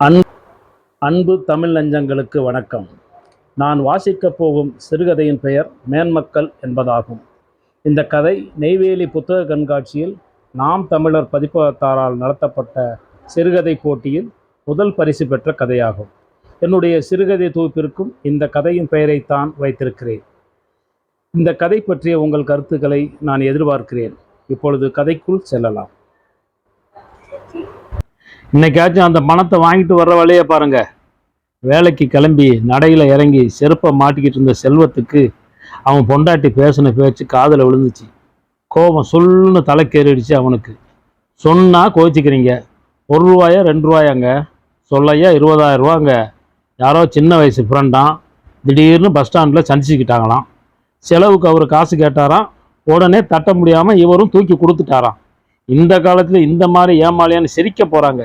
An அன்பு தமிழ் நெஞ்சங்களுக்கு வணக்கம். நான் வாசிக்கப் போகும் சிறுகதையின் பெயர் மேன்மக்கள் என்பதாகும். இந்த கதை நெய்வேலி புத்தக கண்காட்சியில் நாம் தமிழர் பதிப்பகத்தாரால் நடத்தப்பட்ட சிறுகதை போட்டியில் முதல் பரிசு பெற்ற கதையாகும். என்னுடைய சிறுகதை தொகுப்பிற்கும் இந்த கதையின் பெயரைத்தான் வைத்திருக்கிறேன். இந்த கதை பற்றிய உங்கள் கருத்துக்களை நான் எதிர்பார்க்கிறேன். இப்பொழுது கதைக்குள் செல்லலாம். இன்னைக்காச்சும் அந்த பணத்தை வாங்கிட்டு வர்ற வழியை பாருங்க. வேலைக்கு கிளம்பி நடையில் இறங்கி செருப்பை மாட்டிக்கிட்டு இருந்த செல்வத்துக்கு அவன் பொண்டாட்டி பேசின பேச்சு காதில் விழுந்துச்சு. கோபம் சொல்லுன்னு தலைக்கேறிடுச்சு அவனுக்கு. சொன்னால் கோச்சிக்கிறீங்க. ஒரு ரூபாயா ரெண்டு ரூபாயாங்க. சொல்லையா இருபதாயிரம் ரூபாங்க. யாரோ சின்ன வயசு ஃப்ரெண்டாம் திடீர்னு பஸ் ஸ்டாண்டில் சந்திச்சுக்கிட்டாங்களாம். செலவுக்கு அவர் காசு கேட்டாராம். உடனே தட்ட முடியாமல் இவரும் தூக்கி கொடுத்துட்டாராம். இந்த காலத்தில் இந்த மாதிரி ஏமாளியான்னு சிரிக்க போகிறாங்க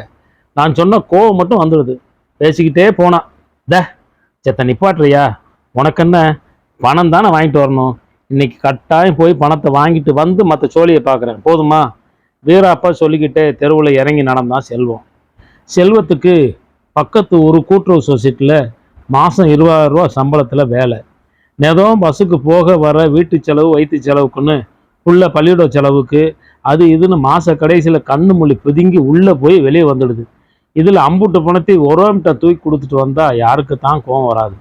நான் சொன்ன கோவம் மட்டும் வந்துடுது. பேசிக்கிட்டே போனான் த செத்த நிப்பாட்டுறியா? உனக்கு என்ன? பணம் தானே வாங்கிட்டு வரணும். இன்னைக்கு கட்டாயம் போய் பணத்தை வாங்கிட்டு வந்து மற்ற சோழியை பார்க்குறேன் போதுமா? வீராப்பா சொல்லிக்கிட்டே தெருவில் இறங்கி நடந்தான் செல்வம். செல்வத்துக்கு பக்கத்து ஒரு கூட்டுறவு சொசைட்டியில் மாதம் இருபதாயிரம் ரூபா சம்பளத்தில் வேலை. நேதம் பஸ்ஸுக்கு போக வர வீட்டு செலவு வயிற்று செலவுக்குன்னு உள்ள பள்ளியிட செலவுக்கு அது இதுன்னு மாத கடைசியில் கண்ணு மொழி பிதுங்கி உள்ளே போய் வெளியே வந்துடுது. இதில் அம்புட்டு பணத்தை ஒருவன்கிட்ட தூக்கி கொடுத்துட்டு வந்தால் யாருக்கு தான் கோவம் வராது.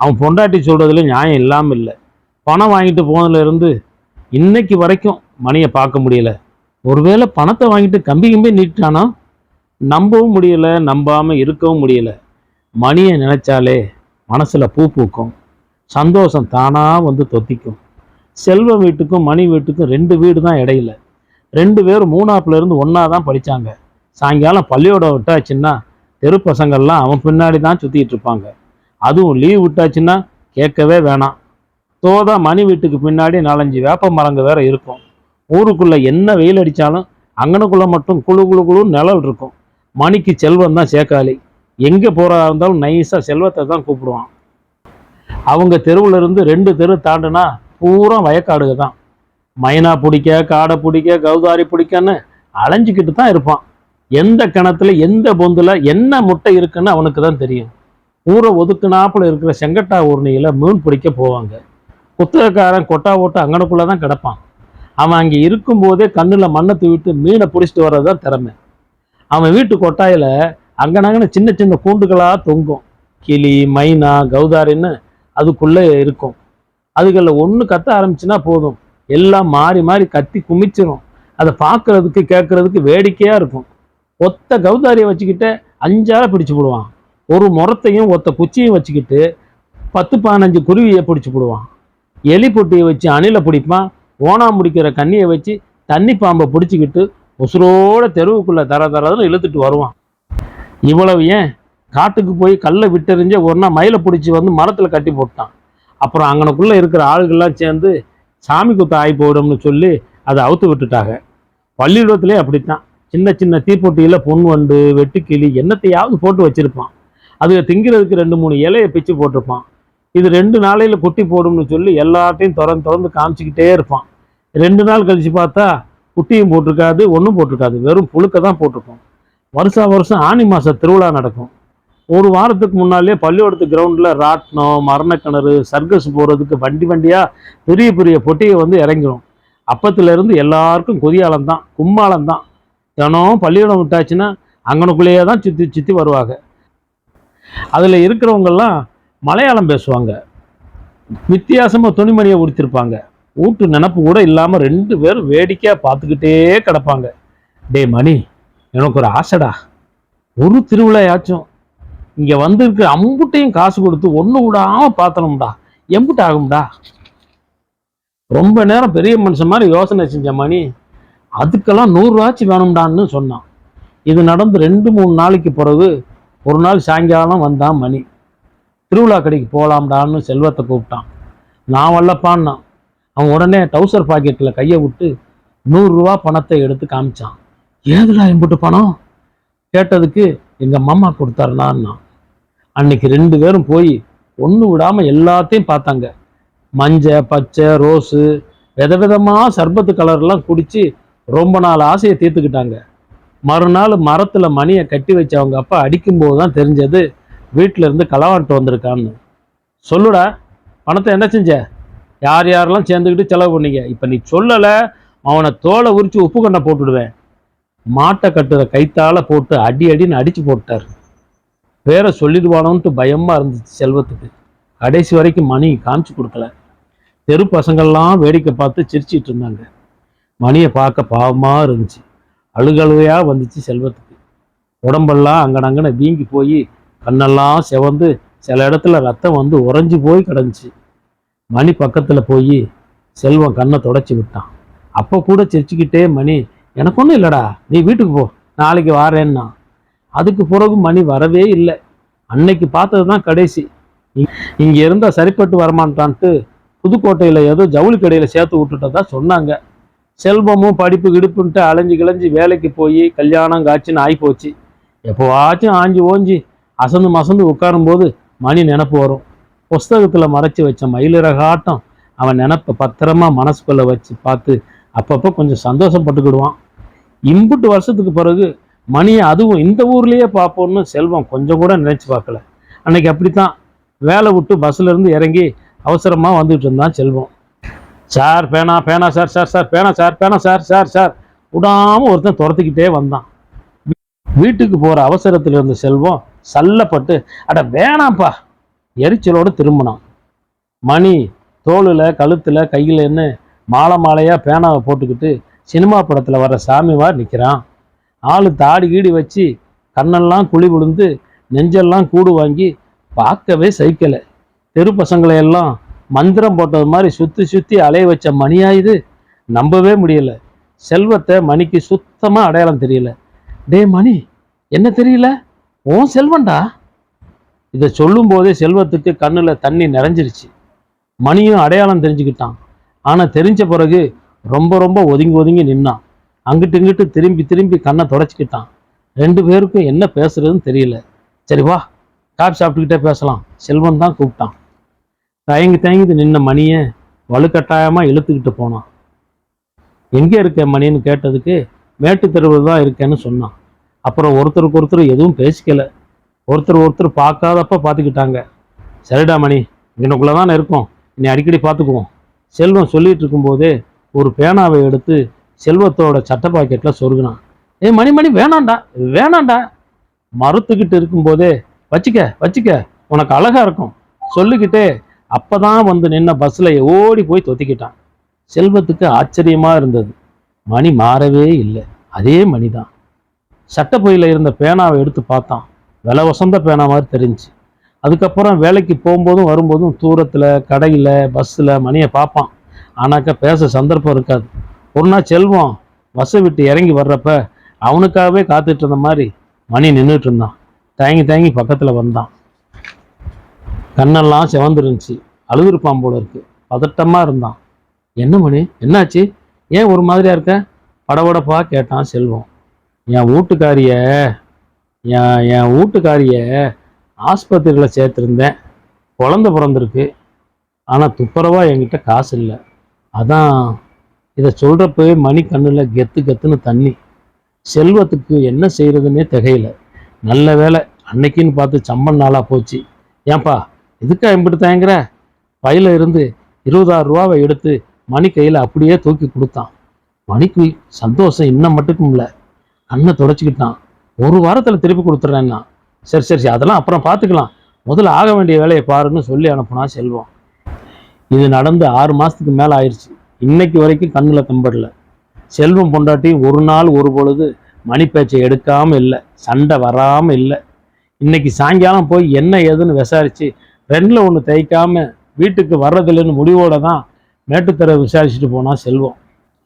அவன் பொண்டாட்டி சொல்கிறதுல நியாயம் இல்லாமல் இல்லை. பணம் வாங்கிட்டு போனதுலேருந்து இன்னைக்கு வரைக்கும் மணியை பார்க்க முடியல. ஒருவேளை பணத்தை வாங்கிட்டு கம்பி கம்பி நீட்டானா நம்பவும் முடியலை நம்பாமல் இருக்கவும் முடியல. மணியை நினச்சாலே மனசில் பூ பூக்கும். சந்தோஷம் தானாக வந்து தொத்திக்கும். செல்வ வீட்டுக்கும் மணி வீட்டுக்கும் ரெண்டு வீடு தான் இடையில. ரெண்டு பேரும் மூணாப்புலேருந்து ஒன்றா தான் படித்தாங்க சாயங்காலம் பள்ளியோட விட்டாச்சுன்னா தெரு பசங்கள்லாம் அவன் பின்னாடி தான் சுற்றிட்டு இருப்பாங்க. அதுவும் லீவ் விட்டாச்சுன்னா கேட்கவே வேணாம். தோதா மணி வீட்டுக்கு பின்னாடி நாலஞ்சு வேப்ப மரங்க வேற இருக்கும். ஊருக்குள்ளே என்ன வெயில் அடித்தாலும் அங்கனுக்குள்ளே மட்டும் குழு குழு குழுன்னு நிழல் இருக்கும். மணிக்கு செல்வம் தான் சேக்காளி எங்கே போகிறதா இருந்தாலும் நைஸாக செல்வத்தை தான் கூப்பிடுவான். அவங்க தெருவுல இருந்து ரெண்டு தெரு தாண்டுனா பூரா வயக்காடுக தான். மைனா பிடிக்க காடை பிடிக்க கௌதாரி பிடிக்கன்னு அலைஞ்சிக்கிட்டு தான் இருப்பான். எந்த கிணத்துல எந்த பொந்துல என்ன முட்டை இருக்குன்னு அவனுக்கு தான் தெரியும். ஊரை ஒதுக்குனாப்புல இருக்கிற செங்கட்டா ஊர்னியில மீன் பிடிக்க போவாங்க. குத்தகக்காரன் கொட்டா ஓட்டு அங்கனுக்குள்ள தான் கிடப்பான். அவன் அங்கே இருக்கும்போதே கண்ணில் மண்ணை தூவிட்டு மீனை பிடிச்சிட்டு வர்றது தான் திறமை. அவன் வீட்டு கொட்டாயில அங்கனங்கன்னு சின்ன சின்ன கூண்டுகளாக தொங்கும். கிளி மைனா கௌதாரின்னு அதுக்குள்ளே இருக்கும். அதுகளில் ஒன்று கத்த ஆரம்பிச்சுன்னா போதும். எல்லாம் மாறி மாறி கத்தி குமிச்சிரும். அதை பார்க்கறதுக்கு கேட்கறதுக்கு வேடிக்கையாக இருக்கும். ஒத்த கவுதாரியை வச்சுக்கிட்டு அஞ்சால பிடிச்சு போடுவான். ஒரு முறத்தையும் ஒத்த குச்சியும் வச்சுக்கிட்டு பத்து பதினஞ்சு குருவியை பிடிச்சி போடுவான். எலி பொட்டியை வச்சு அணிலை பிடிப்பான். ஓனா முடிக்கிற கண்ணியை வச்சு தண்ணி பாம்பை பிடிச்சிக்கிட்டு உசுரோட தெருவுக்குள்ளே தர தரதுன்னு இழுத்துட்டு வருவான். இவ்வளவு ஏன்? காட்டுக்கு போய் கல்லை விட்டெறிஞ்ச ஒரு நாள் மயிலை பிடிச்சி வந்து மரத்தில் கட்டி போட்டான். அப்புறம் அங்கனக்குள்ளே இருக்கிற ஆளுகள்லாம் சேர்ந்து சாமி குத்த ஆகி போயிடும்னு சொல்லி அதை அவுத்து விட்டுட்டாங்க. பள்ளியிடத்துலேயே அப்படித்தான். சின்ன சின்ன தீப்பொட்டியில் பொன் வண்டு வெட்டுக்கிளி என்னத்தையாவது போட்டு வச்சுருப்பான். அது திங்கிறதுக்கு ரெண்டு மூணு இலையை பிச்சு போட்டிருப்பான். இது ரெண்டு நாளையில் குட்டி போடும்னு சொல்லி எல்லாத்தையும் திறந்து திறந்து காமிச்சிக்கிட்டே இருப்பான். ரெண்டு நாள் கழிச்சு பார்த்தா குட்டியும் போட்டிருக்காது ஒன்றும் போட்டிருக்காது. வெறும் புழுக்க தான் போட்டிருப்போம் வருஷா வருஷம் ஆனி மாதம் திருவிழா நடக்கும். ஒரு வாரத்துக்கு முன்னாலே பள்ளிக்கூடத்து கிரவுண்டில் ராட்டினம் மரணக்கிணறு சர்க்கஸ் போகிறதுக்கு வண்டி வண்டியாக பெரிய பெரிய பொட்டியை வந்து இறங்கிடும் அப்பத்துலேருந்து எல்லாருக்கும் கொதியாலம் தான் கும்மாளம் தான். தினம் பள்ளிக்கூடம் விட்டாச்சுன்னா அங்கனுக்குள்ளேயே தான் சுற்றி சுற்றி வருவாங்க. அதில் இருக்கிறவங்கெல்லாம் மலையாளம் பேசுவாங்க. வித்தியாசமாக துணிமணியை உடுத்திருப்பாங்க. வீட்டு நினப்பு கூட இல்லாமல் ரெண்டு பேரும் வேடிக்கையாக பார்த்துக்கிட்டே கிடப்பாங்க. டே மணி எனக்கு ஒரு ஆசைடா. ஒரு திருவிழாயாச்சும் இங்கே வந்திருக்கிற அம்புட்டையும் காசு கொடுத்து ஒன்று விடாமல் பார்த்தணும்டா எம்புட்டு ஆகும்டா. ரொம்ப நேரம் பெரிய மனுஷன் மாதிரி யோசனை செஞ்ச மணி. அதுக்கெல்லாம் நூறுரூவாச்சு வேணும்டான்னு சொன்னான். இது நடந்து ரெண்டு மூணு நாளைக்கு பிறகு ஒரு நாள் சாயங்காலம் வந்தான் மணி. திருவிழா கடைக்கு போகலாம்டான்னு செல்வத்தை கூப்பிட்டான். நான் வல்லப்பான்னான். அவன் உடனே டவுசர் பாக்கெட்டில் கையை விட்டு நூறுரூவா பணத்தை எடுத்து காமிச்சான். ஏதுடா எம்பிட்டு பணம்? கேட்டதுக்கு எங்கள் மாமா கொடுத்தாருனா அன்னைக்கு ரெண்டு பேரும் போய் ஒன்று விடாமல் எல்லாத்தையும் பார்த்தாங்க. மஞ்சள் பச்சை ரோஸு வித விதமாக சர்பத்து கலர்லாம் குடித்து ரொம்ப நாள் ஆசையை தீர்த்துக்கிட்டாங்க. மறுநாள் மரத்தில் மணியை கட்டி வச்சு அவங்க அப்பா அடிக்கும்போது தான் தெரிஞ்சது வீட்டில இருந்து களவான்ட்டு வந்திருக்கான்னு. சொல்லுடா பணத்தை என்ன செஞ்ச? யார் யாரெல்லாம் சேர்ந்துக்கிட்டு செலவு பண்ணீங்க? இப்போ நீ சொல்லலை அவனை தோலை உரித்து உப்பு கண்ணை போட்டுடுவேன். மாட்டை கட்டுற கைத்தால போட்டு அடி அடின்னு அடிச்சு போட்டார். வேற சொல்லிடுவானோன்ட்டு பயமா இருந்துச்சு செல்வத்துக்கு. கடைசி வரைக்கும் மணி காமிச்சு கொடுக்கல. தெரு பசங்கள்லாம் வேடிக்கை பார்த்து சிரிச்சிட்டு இருந்தாங்க. மணியை பார்க்க பாவமா இருந்துச்சு. அழுகழுகையாக வந்துச்சு செல்வத்துக்கு. உடம்பெல்லாம் அங்கனங்கன வீங்கி போய் கண்ணெல்லாம் செவந்து சில இடத்துல ரத்தம் வந்து உறைஞ்சி போய் கிடந்துச்சு. மணி பக்கத்தில் போய் செல்வம் கண்ணை தொடச்சி விட்டான். அப்போ கூட சிரிச்சுக்கிட்டே மணி எனக்கு ஒன்றும் இல்லைடா. நீ வீட்டுக்கு போ. நாளைக்கு வாரேன்னா. அதுக்கு பிறகு மணி வரவே இல்லை. அன்னைக்கு பார்த்தது தான் கடைசி இங்கே இருந்தால் சரிப்பட்டு வரமாட்டான்ட்டு புதுக்கோட்டையில் ஏதோ ஜவுளி கடையில் சேர்த்து விட்டுட்டதா சொன்னாங்க. செல்வமும் படிப்பு கிடுப்புன்ட்டு அலைஞ்சு கிளைஞ்சு வேலைக்கு போய் கல்யாணம் காய்ச்சின்னு ஆகிப்போச்சு எப்போவாச்சும் ஆஞ்சி ஓஞ்சி அசந்து மசந்து உட்காரும்போது மணி நினப்பு வரும். புஸ்தகத்தில் மறைச்சி வச்ச மயிலிறகாட்டம் அவன் நினப்பை பத்திரமா மனசுக்குள்ளே வச்சு பார்த்து அப்பப்போ கொஞ்சம் சந்தோஷப்பட்டுக்கிடுவான். இம்புட்டு வருஷத்துக்கு பிறகு மணியை அதுவும் இந்த ஊர்லேயே பார்ப்போம்னு செல்வம் கொஞ்சம் கூட நினைச்சு பார்க்கல. அன்னைக்கு அப்படித்தான் வேலை விட்டு பஸ்ல இருந்து இறங்கி அவசரமாக வந்துகிட்டு இருந்தான் செல்வம். சார் பேனா பேனா சார் சார் சார் பேனா சார் பேனா சார் சார் சார் விடாமல் ஒருத்தன் துரத்துக்கிட்டே வந்தான். வீட்டுக்கு போகிற அவசரத்தில் இருந்த செல்வம் சல்லப்பட்டு அட வேணாம்ப்பா எரிச்சலோடு திரும்பினான். மணி தோளில் கழுத்தில் கையில் என்ன மாலை மாலையாக பேனாவை போட்டுக்கிட்டு சினிமா படத்தில் வர சாமி மாதிரி ஆள் தாடி கீடி வச்சு கண்ணெல்லாம் குழி விழுந்து நெஞ்செல்லாம் கூடு வாங்கி பார்க்கவே சைக்கலை தெரு பசங்களை எல்லாம் மந்திரம் போட்டது மாதிரி சுற்றி சுற்றி அலைய வச்ச மணியாயுது இது? நம்பவே முடியல. செல்வத்தை மணிக்கு சுத்தமாக அடையாளம் தெரியல. டே மணி என்ன தெரியல? உன் செல்வன்டா? இதை சொல்லும்போதே செல்வத்துக்கு கண்ணில் தண்ணி நிறைஞ்சிருச்சு. மணியும் அடையாளம் தெரிஞ்சுக்கிட்டான். ஆனால் தெரிஞ்ச பிறகு ரொம்ப ரொம்ப ஒதுங்கி ஒதுங்கி நின்னான். அங்கிட்டு இங்கிட்டு திரும்பி திரும்பி கண்ணை தொடச்சிக்கிட்டான். ரெண்டு பேருக்கும் என்ன பேசுறதுன்னு தெரியல. சரி வா காப்பி சாப்பிட்டுக்கிட்டே பேசலாம். செல்வன் தான் கூப்பிட்டான். தயங்கி தயங்கி நின்ன மணியை வலுக்கட்டாயமாக இழுத்துக்கிட்டு போனான். எங்கே இருக்க மணின்னு கேட்டதுக்கு மேட்டு தெருவில் தான் இருக்கேன்னு சொன்னான். அப்புறம் ஒருத்தருக்கு ஒருத்தர் எதுவும் பேசிக்கல. ஒருத்தர் ஒருத்தர் பார்க்காதப்ப பார்த்துக்கிட்டாங்க. சரிடா மணி இன்னைக்குள்ளே தான் இருக்கோம். நீ அடிக்கடி பார்த்துக்குவோம். செல்வம் சொல்லிட்டு இருக்கும்போதே ஒரு பேனாவை எடுத்து செல்வத்தோட சட்டை பாக்கெட்டில் சொருகினான். ஏ மணி மணி வேணாண்டா மறுத்துக்கிட்டு இருக்கும்போதே வச்சுக்க வச்சுக்க உனக்கு அழகாக இருக்கும். சொல்லிக்கிட்டே அப்பதான் வந்து நின்ன பஸ்ஸில் ஓடி போய் தொத்திக்கிட்டான். செல்வத்துக்கு ஆச்சரியமாக இருந்தது. மணி மாறவே இல்லை. அதே மணி தான் சட்டப்பையில இருந்த பேனாவை எடுத்து பார்த்தான். விலை வசந்த பேனா மாதிரி தெரிஞ்சுச்சு. அதுக்கப்புறம் வேலைக்கு போகும்போதும் வரும்போதும் தூரத்தில் கடையில் பஸ்ஸில் மணியை பார்ப்பான். ஆனாக்கா பேச சந்தர்ப்பம் இருக்காது. ஒரு நாள் செல்வம் பஸ்ஸை விட்டு இறங்கி வர்றப்ப அவனுக்காகவே காத்துட்டு இருந்த மாதிரி மணி நின்றுட்டு இருந்தான். தயங்கி தயங்கி பக்கத்தில் வந்தான். கண்ணெல்லாம் செவந்துருந்துச்சு. அழுதுருப்பான் போல இருக்கு. பதட்டமாக இருந்தான். என்ன மணி? என்னாச்சு? ஏன் ஒரு மாதிரியா இருக்க? படபடப்பா கேட்டான் செல்வம். என் வீட்டுக்காரிய என் என் வீட்டுக்காரிய ஆஸ்பத்திரியில் சேர்த்துருந்தேன். குழந்த பிறந்திருக்கு. ஆனால் துப்புரவாக என்கிட்ட காசு இல்லை. அதான் இதை சொல்கிறப்பவே மணி கண்ணில் கெத்து கெத்துன்னு தண்ணி. செல்வத்துக்கு என்ன செய்கிறதுனே திகையில நல்ல வேலை அன்னைக்குன்னு பார்த்து சம்மன் நாளாக போச்சு. ஏன்பா இதுக்கா இப்படி தயங்குற? பையில இருந்து இருபதாயிரம் ரூபாவை எடுத்து மணி கையில் அப்படியே தூக்கி கொடுத்தான். மணிக்கு சந்தோஷம் இன்னும் மட்டுக்கும் இல்லை கண்ணை தொடச்சிக்கிட்டான். ஒரு வாரத்தில் திருப்பி கொடுத்துட்றேன்னா சரி சரி சரி, அதெல்லாம் அப்புறம் பார்த்துக்கலாம். முதல்ல ஆக வேண்டிய வேலையை பாருன்னு சொல்லி அனுப்புனா செல்வம். இது நடந்து ஆறு மாதத்துக்கு மேலே ஆயிடுச்சு இன்னைக்கு வரைக்கும் கண்ணில் தம்படல. செல்வம் பொண்டாட்டி ஒரு நாள் ஒரு பொழுது மணி பேச்சை எடுக்காமல் இல்லை சண்டை வராமல் இல்லை. இன்னைக்கு சாயங்காலம் போய் என்ன ஏதுன்னு விசாரித்து ரெண்டில் ஒன்று தைக்காமல் வீட்டுக்கு வர்றதில்லைன்னு முடிவோடு தான் மேட்டுத்தர விசாரிச்சுட்டு போனால் செல்வம்.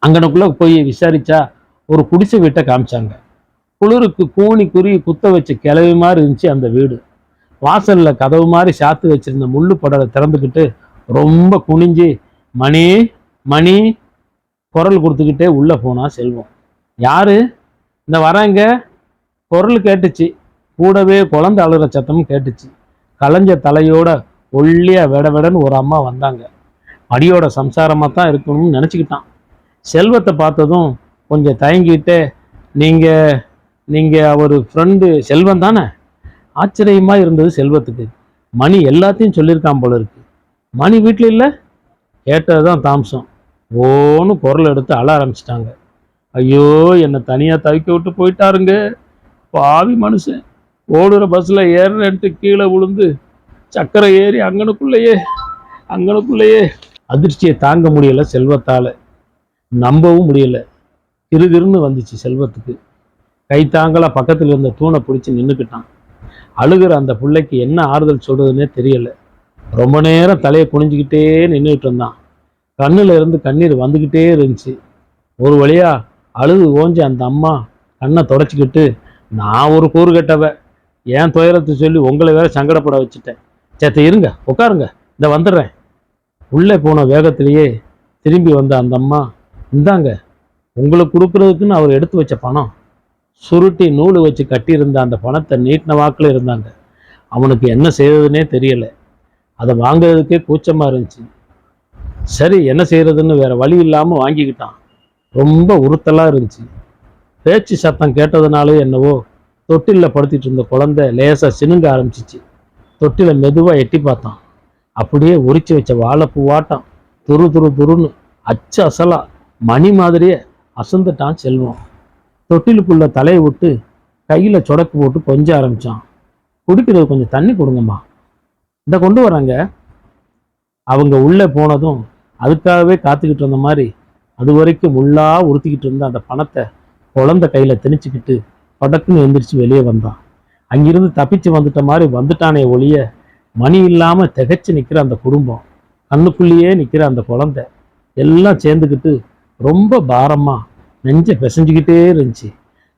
அங்கனுக்குள்ளே போய் விசாரிச்சா ஒரு குடிசை வீட்டை காமிச்சாங்க. குளிருக்கு கூனி குருவி குத்த வச்ச கிளவி மாதிரி இருந்துச்சு அந்த வீடு. வாசலில் கதவு மாதிரி சாத்து வச்சிருந்த முள்ளு படலை திறந்துக்கிட்டு ரொம்ப குனிஞ்சு மணி மணி குரல் கொடுத்துக்கிட்டே உள்ளே போனா செல்வம். யாரு? இந்த வராங்க? குரல் கேட்டுச்சு. கூடவே குழந்தை அழுகிற சத்தமும் கேட்டுச்சு. கலைஞ்ச தலையோட ஒல்லியா வெட வெடன்னு ஒரு அம்மா வந்தாங்க. அடியோட சம்சாரமாக தான் இருக்கணும்னு நினச்சிக்கிட்டான். செல்வத்தை பார்த்ததும் கொஞ்சம் தயங்கிட்டு நீங்கள் நீங்கள் அவர் ஃப்ரெண்டு செல்வம் தானே? ஆச்சரியமாக இருந்தது செல்வத்துக்கு. மணி எல்லாத்தையும் சொல்லியிருக்கான் போல இருக்கு. மணி வீட்டில் இல்லை? கேட்டது தான் தாம்சம். ஓன்னு குரல் எடுத்து அழ ஆரம்பிச்சிட்டாங்க. ஐயோ என்னை தனியாக தவிக்க விட்டு போயிட்டாருங்க. பாவி மனுஷன். ஓடுற பஸ்ஸில் ஏறுறேன்ட்டு கீழே விழுந்து சக்கரை ஏறி அங்கனுக்குள்ளேயே அங்கனுக்குள்ளேயே. அதிர்ச்சியை தாங்க முடியல செல்வத்தால். நம்பவும் முடியல. திருதிருன்னு வந்துச்சு செல்வத்துக்கு. கை பக்கத்தில் இருந்த தூணை பிடிச்சி நின்றுக்கிட்டான் அழுகிற அந்த பிள்ளைக்கு என்ன ஆறுதல் சொல்கிறதுனே தெரியல. ரொம்ப நேரம் தலையை குனிஞ்சிக்கிட்டே நின்றுட்டு இருந்தான். கண்ணில் இருந்து கண்ணீர் வந்துக்கிட்டே இருந்துச்சு. ஒரு வழியாக அழுது ஓஞ்சி அந்த அம்மா கண்ணை தொடச்சிக்கிட்டு நான் ஒரு கூறு கெட்டவ. ஏன் துயரத்தை சொல்லி உங்களை வேற சங்கடப்பட வச்சுட்டேன். சேத்த இருங்க உட்காருங்க. இந்த வந்துடுறேன். உள்ளே போன வேகத்திலேயே திரும்பி வந்த அந்த அம்மா இந்தாங்க உங்களுக்கு கொடுக்குறதுக்குன்னு அவர் எடுத்து வச்ச பணம். சுருட்டி நூல் வச்சு கட்டியிருந்த அந்த பணத்தை நீட்டின வாக்கில் இருந்தாங்க. அவனுக்கு என்ன செய்யறதுனே தெரியல. அதை வாங்குறதுக்கே கூச்சமாக இருந்துச்சு. சரி என்ன செய்யறதுன்னு வேற வழி இல்லாமல் வாங்கிக்கிட்டான். ரொம்ப உறுத்தலாக இருந்துச்சு. பேச்சு சத்தம் கேட்டதுனாலே என்னவோ தொட்டிலில் படுத்திட்டு இருந்த குழந்தை லேசாக சினுங்க ஆரம்பிச்சிச்சு. தொட்டில மெதுவாக எட்டி பார்த்தான். அப்படியே உரிச்சு வச்ச வாழைப்பூவாட்டம் துரு துரு துருன்னு அச்சு அசலா மணி மாதிரியே அசந்துட்டான் செல்வம். தொட்டிலுக்குள்ள தலையை விட்டு கையில் சொடக்கு போட்டு கொஞ்ச ஆரம்பித்தான் குடிக்கிறது கொஞ்சம் தண்ணி கொடுங்கம்மா. இந்த கொண்டு வராங்க. அவங்க உள்ளே போனதும் அதுக்காகவே காத்துக்கிட்டு இருந்த மாதிரி அது வரைக்கும் முள்ளா உறுத்திக்கிட்டு இருந்த அந்த பணத்தை குழந்தை கையில் திணிச்சுக்கிட்டு படக்குன்னு எந்திரிச்சு வெளியே வந்தான். அங்கிருந்து தப்பிச்சு வந்துட்ட மாதிரி வந்துட்டானே ஒழிய மணி இல்லாமல் திகைச்சு நிற்கிற அந்த குடும்பம் கண்ணுக்குள்ளேயே நிற்கிற அந்த குழந்தை எல்லாம் சேர்ந்துக்கிட்டு ரொம்ப பாரமாக நெஞ்ச பிசைஞ்சிக்கிட்டே இருந்துச்சு.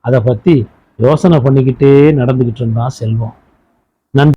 அதை பத்தி யோசனை பண்ணிக்கிட்டே நடந்துக்கிட்டு இருந்தான் செல்வம். நன்றி.